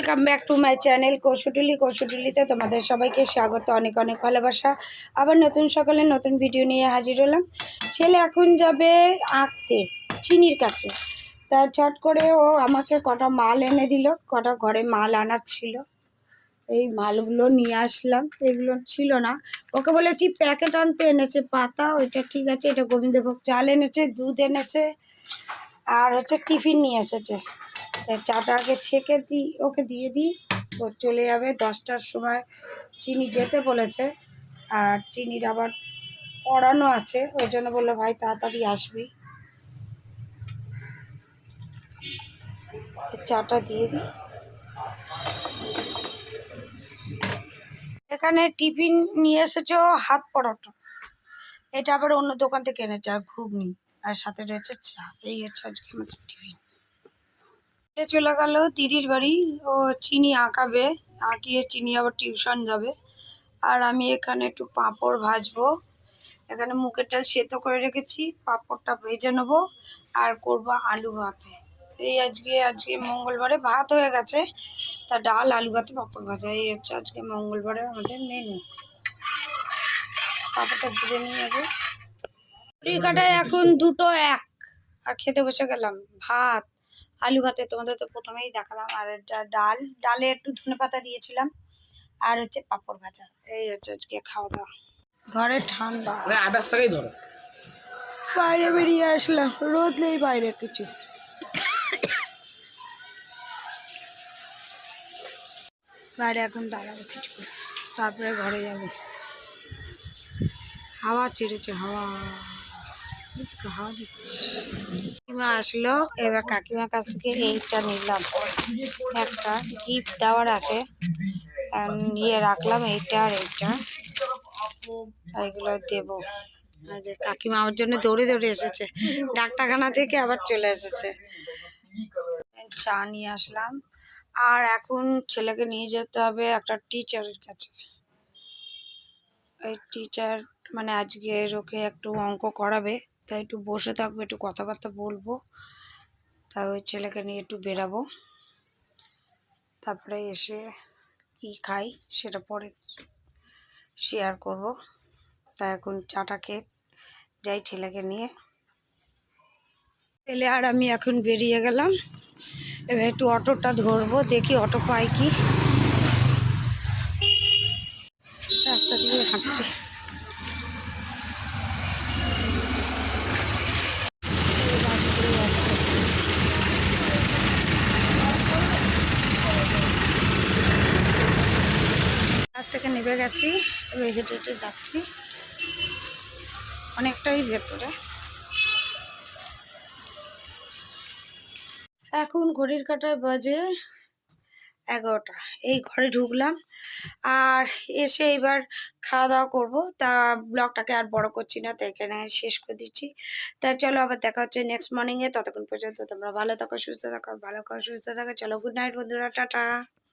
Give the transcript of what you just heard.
Welcome back to my channel Koushutuli কৌশুটুলিতে তোমাদের সবাইকে স্বাগত, অনেক অনেক ভালোবাসা। আবার নতুন সকালে নতুন ভিডিও নিয়ে হাজির হলাম। ছেলে এখন যাবে আঁকতে, চিনির কাছে। তা চট করে ও আমাকে কটা মাল এনে দিল, কটা ঘরে মাল আনার ছিল। এই মালগুলো নিয়ে আসলাম, এগুলো ছিল না। ওকে বলেছি, প্যাকেট আনতে এনেছে, পাতা, ওইটা ঠিক আছে, এটা গোবিন্দভোগ চাল এনেছে, দুধ এনেছে, আর হচ্ছে টিফিন নিয়ে এসেছে। চাটা আগে ছেঁকে দিই, ওকে দিয়ে দিই। ও চলে যাবে দশটার সময়। চিনি যেতে বলেছে, আর চিনির আবার পড়ানো আছে, ওই জন্য বলল, ভাই, তাড়াতাড়ি আসবি। চাটা দিয়ে দিই। এখানে টিফিন নিয়ে এসেছ হাত পরোটা। এটা আবার অন্য দোকান থেকে এনেছে, আর ঘুগনি। আর সাথে রয়েছে চা। এই হচ্ছে আজকে আমাদের টিফিন। এ চলে গেল, দিদির বাড়ি। ও চিনি আঁকাবে, আঁকিয়ে চিনি আবার টিউশন যাবে। আর আমি এখানে একটু পাঁপড় ভাজবো। এখানে মুগের ডাল সেদ্ধ করে রেখেছি, পাঁপড়টা ভেজে নেব আর করব আলু ভাতে। এই আজকে আজকে মঙ্গলবারে ভাত হয়ে গেছে, তা ডাল, আলু ভাতে, পাঁপড় ভাজা, এই হচ্ছে আজকে মঙ্গলবারে আমাদের মেনু পাঁপড়টা ভেজে নিয়ে যাবে কাটায় এখন দুটো এক, আর খেতে বসে গেলাম। ভাত। আলু ভাতে তোমাদের তো প্রথমেই দেখালাম আর এটা ডাল। ডালে একটু ধনে পাতা দিয়েছিলাম আর হচ্ছে পাঁপড় ভাজা। এই হচ্ছে আজকে খাওয়া দাওয়া। ঘরে ঠান্ডা। মানে আদার্স থেকেই ধরো। বাইরে বেরিয়ে আসলাম রোদ নেই বাইরে কিছু। বাইরে এখন দাঁড়াবো কিছু তারপরে ঘরে যাব। হাওয়া ছেড়েছে হাওয়া। হাওয়া দিচ্ছে। কাকিমা আসলো, এবার কাকিমার কাছ থেকে এইটা নিলাম। একটা গিফট দেওয়ার আছে নিয়ে রাখলাম এইটা আর এইটা। এইগুলো দেবো। যে কাকিমা আমার জন্য দৌড়ে দৌড়ে এসেছে ডাক্তারখানা থেকে আবার চলে এসেছে। চা নিয়ে আসলাম। আর এখন ছেলেকে নিয়ে যেতে হবে একটা টিচারের কাছে। এই টিচার মানে আজকে ওকে একটু অঙ্ক করাবে। তাই একটু বসে থাকব, একটু কথাবার্তা বলব। তাই ওই ছেলেকে নিয়ে একটু বেরাবো। তারপরে এসে কি খাই সেটা পরে শেয়ার করব। তাই এখন চাটা খেয়ে যাই ছেলেকে নিয়ে। ছেলে আর আমি এখন বেরিয়ে গেলাম। এবার একটু অটোটা ধরবো, দেখি অটো পাই কি। রাস্তা দিয়ে হাঁটছি এই বাসগুলো যাচ্ছে। কাছ থেকে নেমে গেছি হেঁটে হেঁটে যাচ্ছি। অনেকটাই ভেতরে। এখন ঘড়ির কাঁটায় বাজে এগারোটা। এই ঘরে ঢুকলাম, আর এসে এবার খাওয়া দাওয়া করব। তা ব্লগটাকে আর বড় করছি না, তো এখানে শেষ করে দিচ্ছি। তা চলো, আবার দেখা হচ্ছে নেক্সট মর্নিংয়ে ততক্ষণ পর্যন্ত তোমরা ভালো থাকো, সুস্থ থাকো ভালো থাকো, সুস্থ থাকো। চলো গুড নাইট বন্ধুরা, টাটা।